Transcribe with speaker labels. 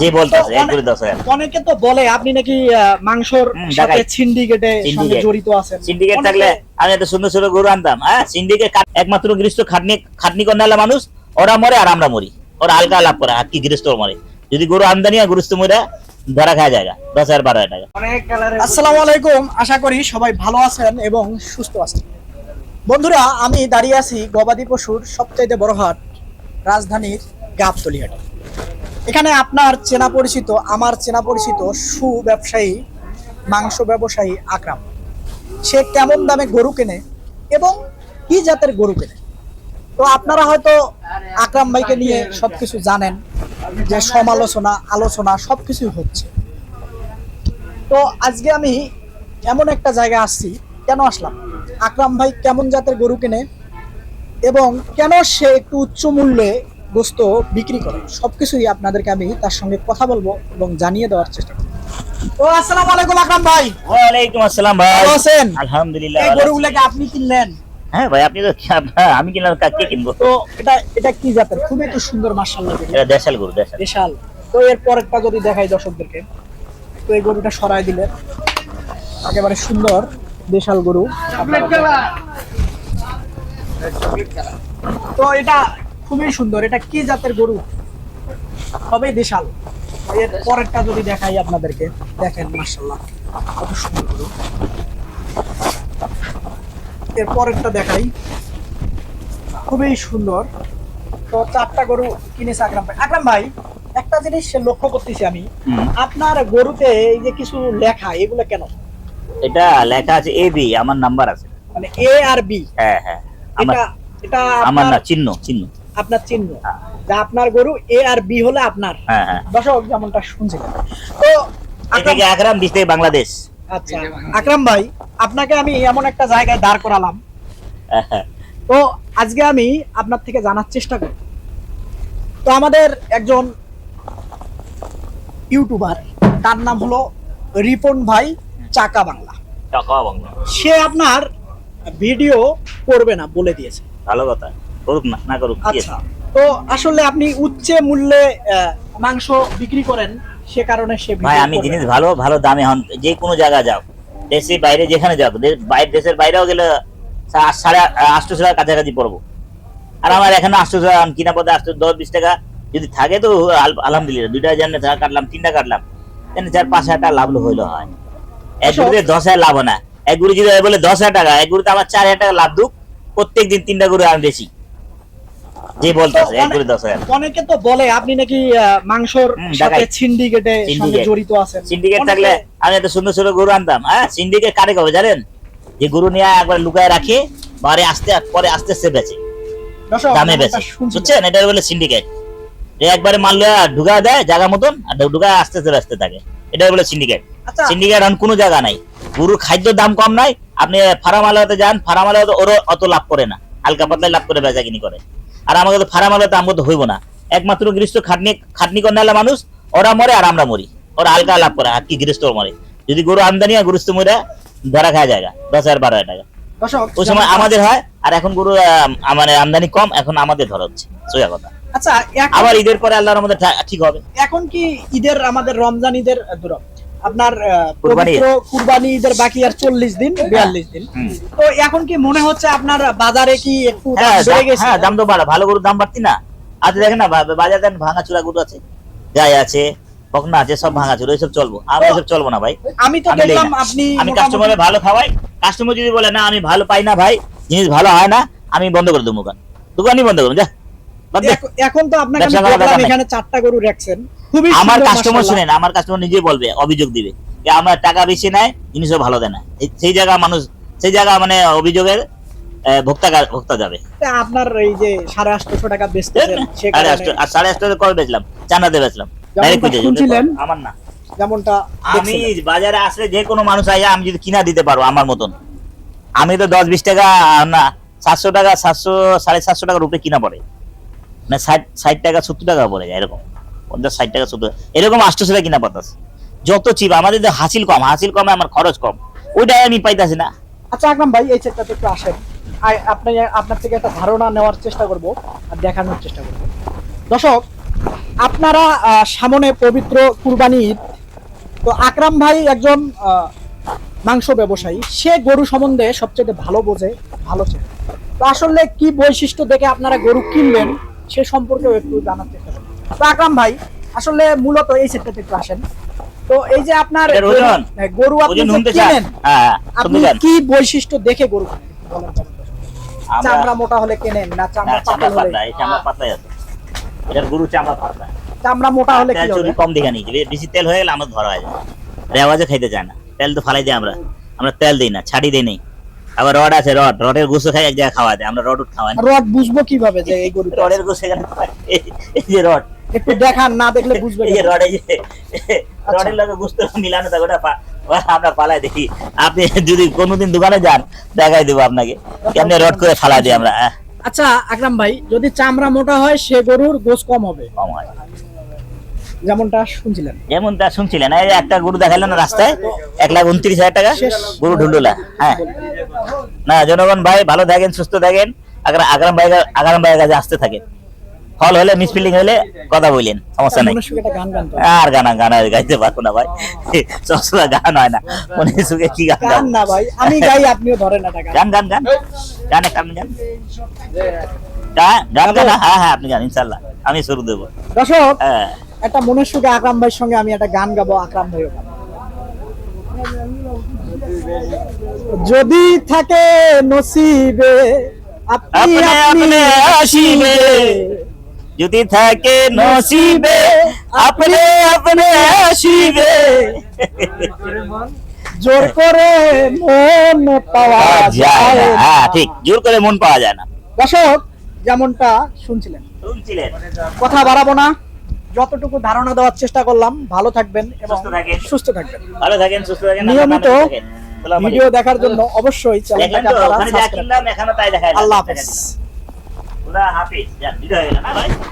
Speaker 1: জি বলতেছে দশ
Speaker 2: অনেকে তো বলে আপনি নাকি মাংসর সাথে সিন্ডিকেটে সঙ্গে জড়িত আছেন।
Speaker 1: সিন্ডিকেট থাকলে আমি এত সুন্দর সুন্দর গরু আনতাম। হ্যাঁ সিন্ডিকেট একমাত্র গৃহস্থ খাটনি খাটনি কন্যালা মানুষ ওরা মরে আর আমরা মরি। ওরা হালকা লাভ করে আর কি গৃহস্থ মরে। যদি গরু আমদানি আর গৃহস্থ মরে ধরা খাওয়া জায়গা। দশ হাজার বারো হাজার টাকা
Speaker 2: আসসালামু আলাইকুম। আশা করি সবাই ভালো আছেন এবং সুস্থ আছেন। বন্ধুরা আমি দাঁড়িয়ে আছি গবাদি পশুর সবচাইতে বড় হাট রাজধানীর গাবতলি হাটে। এখানে আপনার চেনা পরিচিত, আমার চেনা পরিচিত সু ব্যবসায়ী মাংস ব্যবসায়ী আকরাম। সে কেমন দামে গরু কেনে এবং কি জাতের গরু কেনে? তো আপনারা হয়তো আকরাম ভাইকে নিয়ে সবকিছু জানেন, যে সমালোচনা, আলোচনা সবকিছুই হচ্ছে। তো আজকে আমি এমন একটা জায়গায় আসছি, কেন আসলাম? আকরাম ভাই কেমন জাতের গরু কেনে এবং কেন সে একটু উচ্চ মূল্যে গোস্ত বিক্রি করে। সবকিছুই আপনাদেরকে আমি তার সঙ্গে কথা বলব এবং জানিয়ে দেওয়ার চেষ্টা করব। আসসালামু আলাইকুম আকরাম ভাই।
Speaker 1: ওয়ালাইকুম আসসালাম ভাই।
Speaker 2: ভালো আছেন?
Speaker 1: আলহামদুলিল্লাহ
Speaker 2: এই গরুগুলোকে আপনি কিনলেন?
Speaker 1: হ্যাঁ ভাই আপনি তো আমি কিনলাম কা- কে কিনবো?
Speaker 2: তো এটা এটা কি জাতের? খুবই তো সুন্দর মার্শাল্লাহ গরু।
Speaker 1: এটা দেশাল গরু দেশাল।
Speaker 2: বিশাল তো এর পরেরটা যদি দেখাই দর্শকদেরকে তো এই গরুটা সরাই দিলে একেবারে সুন্দর দেশাল গরু। তো এটা খুবই সুন্দর। এটা কি জাতের গরু? সবই দেশাল। এর পরেরটা যদি দেখাই আপনাদেরকে দেখেন মার্শাল্লাহ কত সুন্দর গরু। এর পরেরটা দেখাই। খুবই সুন্দর। তো চারটা গরু কিনেছে আকরাম ভাই। আকরাম ভাই একটা জিনিস লক্ষ্য করতেছি আমি। আপনার গরুতে এই যে কিছু লেখা এগুলো কেন?
Speaker 1: এটা লেখা আছে এ বি আমার নাম্বার আছে।
Speaker 2: মানে এ আর বি
Speaker 1: হ্যাঁ হ্যাঁ।
Speaker 2: এটা এটা
Speaker 1: আমার না চিহ্ন চিহ্ন।
Speaker 2: আপনার চিহ্ন। যে আপনার গরু এ আর বি হলে আপনার।
Speaker 1: হ্যাঁ হ্যাঁ।
Speaker 2: দর্শক যেমনটা শুনছিলেন। তো
Speaker 1: এ
Speaker 2: আকরাম-
Speaker 1: থেকে বাংলাদেশ।
Speaker 2: আচ্ছা আকরাম ভাই আপনাকে আমি এমন একটা জায়গায় দাঁড় করালাম।
Speaker 1: হ্যাঁ।
Speaker 2: তো আজকে আমি আপনার থেকে জানার চেষ্টা করব। তো আমাদের একজন ইউটিউবার তার নাম হলো রিপন ভাই চাকা বাংলা।
Speaker 1: টাকা বাংলা।
Speaker 2: সে আপনার ভিডিও করবে না বলে দিয়েছে।
Speaker 1: ভালো কথা। করুক না না করুক
Speaker 2: আচ্ছা। তো আসলে আপনি উচ্চে মূল্যে মাংস বিক্রি করেন সে কারণে সে
Speaker 1: ভাই আমি জিনিস ভালো ভালো দামে হন যে কোনো জায়গা যাও। দেশে বাইরে যেখানে যাও বাইরে দেশের বাইরেও গেলে সাড়ে আটশো টাকা কাছাকাছি পড়ব। আর আমার এখানে আটশো টাকা কিনা পথে আটশো দশ বিশ টাকা যদি থাকে তো আলহামদুলিল্লাহ দুইটা জানে কাটলাম তিনটা কাটলাম। চার পাঁচ হাজার টাকা লাভ হইল হয়। এক
Speaker 2: আচ্ছা।
Speaker 1: গুরুতে দশ হাজার লাভ হয় না। এক গুড়ি যদি বলে দশ হাজার টাকা এক গুরুতে আমার চার হাজার টাকা লাভ দুক প্রত্যেক দিন তিনটা গরু আমি বেশি যে বলতেছে এক গুরু দশ হাজার
Speaker 2: অনেকে তো বলে আপনি নাকি মাংসর সাথে সিন্ডিকেটে সঙ্গে জড়িত আছেন।
Speaker 1: সিন্ডিকেট থাকলে আমি এত সুন্দর সুন্দর গরু আনতাম। হ্যাঁ সিন্ডিকেট কারে কবে জানেন? যে গরু নিয়ে একবার লুকায় রাখে বারে আস্তে পরে আস্তে আস্তে বেচে। দামে বেচে। বুঝছেন? এটা বলে সিন্ডিকেট একবারে মাল ঢুকা দেয় জায়গা মতন আর ঢুকা আস্তে আস্তে ব্যস্ত থাকে। এটা বলে সিন্ডিকেট
Speaker 2: আচ্ছা।
Speaker 1: সিন্ডিকেট এখন কোনো জায়গা নাই। গরুর খাদ্য দাম কম নাই। আপনি ফার্ম আলাদাতে যান ফার্ম আলাদা ওরও অত লাভ করে না। হালকা পাতলায় লাভ করে বেচা কিনি করে। আর আমাকে তো ফার্ম আলাদাতে আমাকে তো হইব না। একমাত্র গৃহস্থ খাটনি খাটনি কন্যালা মানুষ ওরা মরে আর আমরা মরি। ওরা হালকা লাভ করে আর কি গৃহস্থ মরে। যদি গরু আমদানি আর গৃহস্থ মরে ধরা খাওয়া জায়গা দশ হাজার বারো হাজার টাকা। ওই সময় আমাদের হয় আর এখন গরু মানে আমদানি কম এখন আমাদের ধরা হচ্ছে। সোজা কথা।
Speaker 2: আচ্ছা
Speaker 1: আবার ঈদের পরে আল্লাহর আমাদের ঠিক হবে।
Speaker 2: এখন কি ঈদের আমাদের রমজান ঈদের আহ, দূর আপনার। পবিত্র কুরবানি ঈদের বাকি আর চল্লিশ দিন বিয়াল্লিশ দিন। তো এখন কি মনে হচ্ছে আপনার বাজারে কি একটু দাম
Speaker 1: হ্যাঁ দাম- হ্যাঁ তো বাড়া ভালো গরুর দাম বাড়তি না? আচ্ছা দেখেন না বাজারে দেন ভাঙা চূড়া গরু আছে। গায়ে আছে আছে সব ভাঙা এইসব চলবো। আমরা এসব চলবো না ভাই।
Speaker 2: আমি তো দেখলাম আপনি
Speaker 1: আমি কাস্টমারে ভালো খাওয়াই। কাস্টমার যদি বলে না আমি ভালো পাই না ভাই জিনিস ভালো হয় না আমি বন্ধ করে দেবো দোকান। দোকানই বন্ধ করব যা
Speaker 2: এখন তো আপনাকে। এখানে চারটা গরু রাখছেন।
Speaker 1: আমার কাস্টমার। শুনেন আমার কাস্টমার নিজে বলবে অভিযোগ দিবে যে আমার টাকা বেশি নেয় জিনিসও ভালো দেয় না। সেই জায়গা মানুষ সেই জায়গা মানে অভিযোগের ভোক্তা ভোক্তা যাবে।
Speaker 2: আপনার এই যে সাড়ে আটশো টাকা বেচতেছেন
Speaker 1: সাড়ে আটশো আর সাড়ে আটশো কবে বেচলাম চানাতে বেচলাম আমার না।
Speaker 2: যেমনটা
Speaker 1: আমি বাজারে আসলে যে কোনো মানুষ আইয়া আমি যদি কিনা দিতে পারব আমার মতন আমি তো দশ বিশ টাকা না সাতশো টাকা সাতশো সাড়ে সাতশো টাকার উপরে কিনা পড়ে। না ষাট ষাট টাকা সত্তর টাকা পড়ে যায় এরকম। পঞ্চাশ ষাট টাকা সত্তর এরকম আটশোশো টাকা কিনা পাতাস যত চিপ আমাদের হাসিল কম, হাসিল কমে আমার খরচ কম। ওইটাই আমি পাইতাছি না।
Speaker 2: আচ্ছা আকরাম ভাই, এই চেকটাতে একটু আসেন। আপনি, আপনার থেকে একটা ধারণা নেওয়ার চেষ্টা করব আর দেখানোর চেষ্টা করব। দর্শক, আপনারা সামনে পবিত্র কুরবানি ঈদ। তো আকরাম ভাই একজন মাংস ব্যবসায়ী। সে গরু সম্বন্ধে সবচেয়ে ভালো বোঝে, ভালো চেনে। তো আসলে কি বৈশিষ্ট্য দেখে আপনারা গরু কিনবেন, সে সম্পর্কেও একটু জানার চেষ্টা তো আকরাম ভাই আসলে মূলত এই একটু আসেন। তো এই যে আপনার? হ্যাঁ, গরু আপনি কিনেন
Speaker 1: হ্যাঁ
Speaker 2: আপনি কি বৈশিষ্ট্য দেখে গরু চামড়া মোটা হলে কেনেন না চামড়া পাতলা হলে?
Speaker 1: চামড়া পাতলাই আছে। এটার গরু চামড়া পাতলা।
Speaker 2: চামড়া মোটা হলে কি
Speaker 1: তেল
Speaker 2: হবে?
Speaker 1: কম বেশি তেল হয়ে গেলে আমার ধরা হয়ে রেওয়াজে খাইতে চায় না। তেল তো ফালাই দিই আমরা। আমরা তেল দিই না ছাড়ি দিই নেই। আবার রড আছে রড। রডের গুছো খাই এক জায়গায় খাওয়া দেয়। আমরা রড খাওয়াই
Speaker 2: রড বুঝব কীভাবে যে এই গরুটা
Speaker 1: রডের গুছো এখানে এই যে রড।
Speaker 2: একটু দেখান না দেখলে বুঝবে
Speaker 1: এই রড এই রডের লগে গুsto মিলানো থাকে ওটা পা- আমরা পালাই দেখি। আপনি যদি কোনোদিন দোকানে যান দেখাই দেবো আপনাকে। কেমনি রড করে ফালাই দিই আমরা
Speaker 2: আচ্ছা আকরাম ভাই যদি চামড়া মোটা হয় সে গরুর গোস কম হবে।
Speaker 1: কম হয়।
Speaker 2: যেমনটা শুনছিলেন।
Speaker 1: যেমন তা শুনছিলেন এই একটা গরু দেখাইলো না রাস্তায় এক লাখ উনত্রিশ হাজার টাকা গরু ঢুলুলা হ্যাঁ। না জনগণ ভাই ভালো থাকেন সুস্থ থাকেন। আগ্রাম ভাই আগ্রাম ভাইয়ের কাছে আসতে থাকেন। ফল হলে মিসফিলিং হলে কথা বললেন সমস্যা নেই। আর গানা গানা গাইতে পারব না ভাই। সবসময় গান হয় না। মনে সুখে কি গান
Speaker 2: গান না ভাই আমি গাই আপনিও ধরেন একটা গান।
Speaker 1: গান গান গান। একটা গান। গান গান হ্যাঁ হ্যাঁ আপনি গান ইনশাল্লাহ। আমি শুরু দেবো।
Speaker 2: দর্শক
Speaker 1: হ্যাঁ।
Speaker 2: একটা মনের সুখে আকরাম ভাইয়ের সঙ্গে আমি একটা গান গাবো আকরাম গান যদি থাকে নসিবে আপনি
Speaker 1: আপনি আসিবে। যদি থাকে নসিবে আপনি আপনি আসিবে।
Speaker 2: জোর করে মন পাওয়া
Speaker 1: যায় না। হ্যাঁ ঠিক। জোর করে মন পাওয়া যায় না।
Speaker 2: দর্শক যেমনটা শুনছিলেন।
Speaker 1: শুনছিলেন।
Speaker 2: কথা বাড়াবো না। যতটুকু ধারণা দেওয়ার চেষ্টা করলাম ভালো থাকবেন এবং
Speaker 1: সুস্থ
Speaker 2: থাকবেন।
Speaker 1: ভালো থাকেন সুস্থ থাকেন
Speaker 2: নিয়মিত ভিডিও দেখার জন্য অবশ্যই
Speaker 1: দেখলেন
Speaker 2: চ্যানেলটাকে আপনারা সাবস্ক্রাইব
Speaker 1: কিনলাম এখনও তাই দেখায়
Speaker 2: আল্লাহ হাফেজ।
Speaker 1: খুদা হাফিজ যা ভিডিও হয়ে গেল না ভাই